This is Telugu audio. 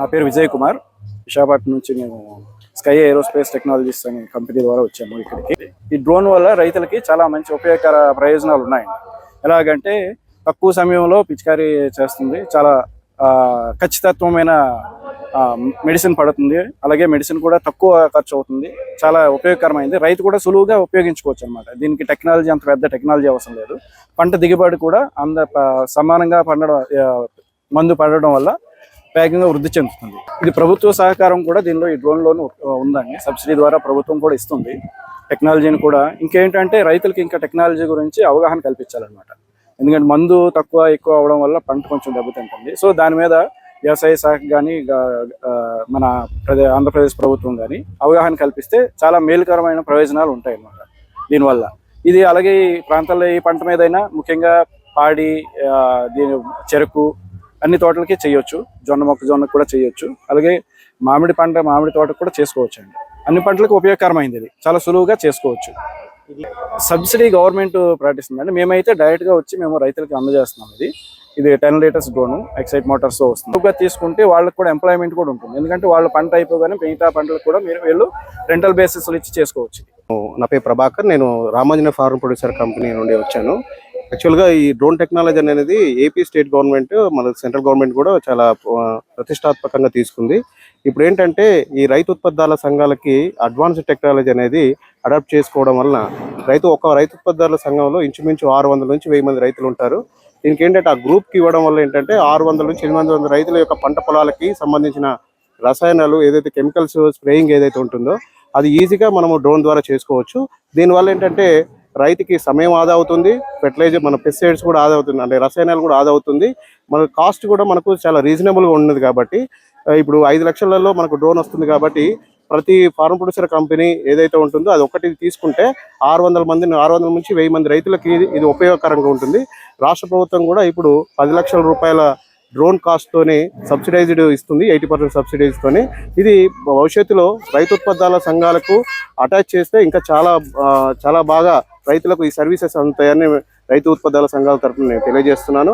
నా పేరు విజయ్ కుమార్. విశాఖపట్నం నుంచి మేము స్కై ఏరోస్పేస్ టెక్నాలజీస్ అనే కంపెనీ ద్వారా వచ్చాము ఇక్కడికి. ఈ డ్రోన్ వల్ల రైతులకి చాలా మంచి ఉపయోగకర ప్రయోజనాలు ఉన్నాయండి. ఎలాగంటే తక్కువ సమయంలో పిచికారీ చేస్తుంది. చాలా ఖచ్చితత్వమైన మెడిసిన్ పడుతుంది. అలాగే మెడిసిన్ కూడా తక్కువ ఖర్చు అవుతుంది. చాలా ఉపయోగకరమైంది. రైతు కూడా సులువుగా ఉపయోగించుకోవచ్చు అనమాట దీనికి టెక్నాలజీ అంత పెద్ద టెక్నాలజీ అవసరం లేదు. పంట దిగుబడి కూడా అంద సమానంగా పండడం మందు పడడం వల్ల వేగంగా వృద్ధి చెందుతుంది. ఇది ప్రభుత్వ సహకారం కూడా దీనిలో ఈ డ్రోన్ లోన్ ఉందండి. సబ్సిడీ ద్వారా ప్రభుత్వం కూడా ఇస్తుంది. టెక్నాలజీని కూడా ఇంకేంటంటే రైతులకి ఇంకా టెక్నాలజీ గురించి అవగాహన కల్పించాలన్నమాట. ఎందుకంటే మందు తక్కువ ఎక్కువ అవడం వల్ల పంట కొంచెం దెబ్బతింటుంది. సో దాని మీద వ్యవసాయ శాఖ కానీ మన ప్రదే ఆంధ్రప్రదేశ్ ప్రభుత్వం కానీ అవగాహన కల్పిస్తే చాలా మేలుకరమైన ప్రయోజనాలు ఉంటాయి అన్నమాట దీనివల్ల. ఇది అలాగే ఈ ప్రాంతాల్లో ఈ పంట మీదైనా ముఖ్యంగా పాడి దీని చెరుకు అన్ని తోటలకి చేయొచ్చు. జొన్న మొక్కజొన్న కూడా చేయొచ్చు. అలాగే మామిడి పంట మామిడి తోట కూడా చేసుకోవచ్చు అండి అన్ని పంటలకు ఉపయోగకరమైంది ఇది. చాలా సులువుగా చేసుకోవచ్చు. సబ్సిడీ గవర్నమెంట్ ప్రకటిస్తుందండి. మేమైతే డైరెక్ట్గా వచ్చి మేము రైతులకు అందజేస్తున్నాం ఇది. ఇది ten litres drone excite motors వస్తుంది. తీసుకుంటే వాళ్ళకి కూడా ఎంప్లాయ్మెంట్ కూడా ఉంటుంది. ఎందుకంటే వాళ్ళ పంట అయిపోగానే మిగతా పంటలకు కూడా మీరు వీళ్ళు రెంటల్ బేసిస్లో ఇచ్చి చేసుకోవచ్చు. నా పేరు ప్రభాకర్. నేను రామాంజన ఫార్మ్ ప్రొడ్యూసర్ కంపెనీ నుండి వచ్చాను. యాక్చువల్గా ఈ డ్రోన్ టెక్నాలజీ అనేది ఏపీ స్టేట్ గవర్నమెంట్ మన సెంట్రల్ గవర్నమెంట్ కూడా చాలా ప్రతిష్టాత్మకంగా తీసుకుంది. ఇప్పుడు ఏంటంటే ఈ రైతు ఉత్పత్తుల సంఘాలకి అడ్వాన్స్ టెక్నాలజీ అనేది అడాప్ట్ చేసుకోవడం వలన రైతు ఒక రైతు ఉత్పత్తుల సంఘంలో ఇంచుమించు ఆరు వందల నుంచి వెయ్యి మంది రైతులు ఉంటారు. దీనికి ఏంటంటే ఆ గ్రూప్కి ఇవ్వడం వల్ల ఏంటంటే ఆరు వందల నుంచి ఎనిమిది వందల రైతుల యొక్క పంట పొలాలకి సంబంధించిన రసాయనాలు ఏదైతే కెమికల్స్ స్ప్రేయింగ్ ఏదైతే ఉంటుందో అది ఈజీగా మనము డ్రోన్ ద్వారా చేసుకోవచ్చు. దీనివల్ల ఏంటంటే రైతుకి సమయం ఆదా అవుతుంది ఫెర్టిలైజర్ మన పెస్టిసైడ్స్ కూడా ఆదా అవుతుంది అంటే రసాయనాలు కూడా ఆదా అవుతుంది. మన కాస్ట్ కూడా మనకు చాలా రీజనబుల్గా ఉన్నది కాబట్టి ఇప్పుడు ఐదు లక్షలలో మనకు డ్రోన్ వస్తుంది కాబట్టి ప్రతి ఫార్మ్ ప్రొడ్యూసర్ కంపెనీ ఏదైతే ఉంటుందో అది ఒకటి తీసుకుంటే ఆరు వందల మంది ఆరు వందల నుంచి వెయ్యి మంది రైతులకి ఇది- ఉపయోగకరంగా ఉంటుంది. రాష్ట్ర ప్రభుత్వం కూడా ఇప్పుడు పది లక్షల రూపాయల డ్రోన్ కాస్ట్తోనే సబ్సిడైజ్డ్ ఇస్తుంది ఎయిటీ పర్సెంట్ సబ్సిడైజ్తోనే ఇది భవిష్యత్తులో రైతు ఉత్పత్తుల సంఘాలకు అటాచ్ చేస్తే ఇంకా చాలా చాలా బాగా రైతులకు ఈ సర్వీసెస్ అందుతాయని రైతు ఉత్పత్తుల సంఘాల తరఫున నేను తెలియజేస్తున్నాను.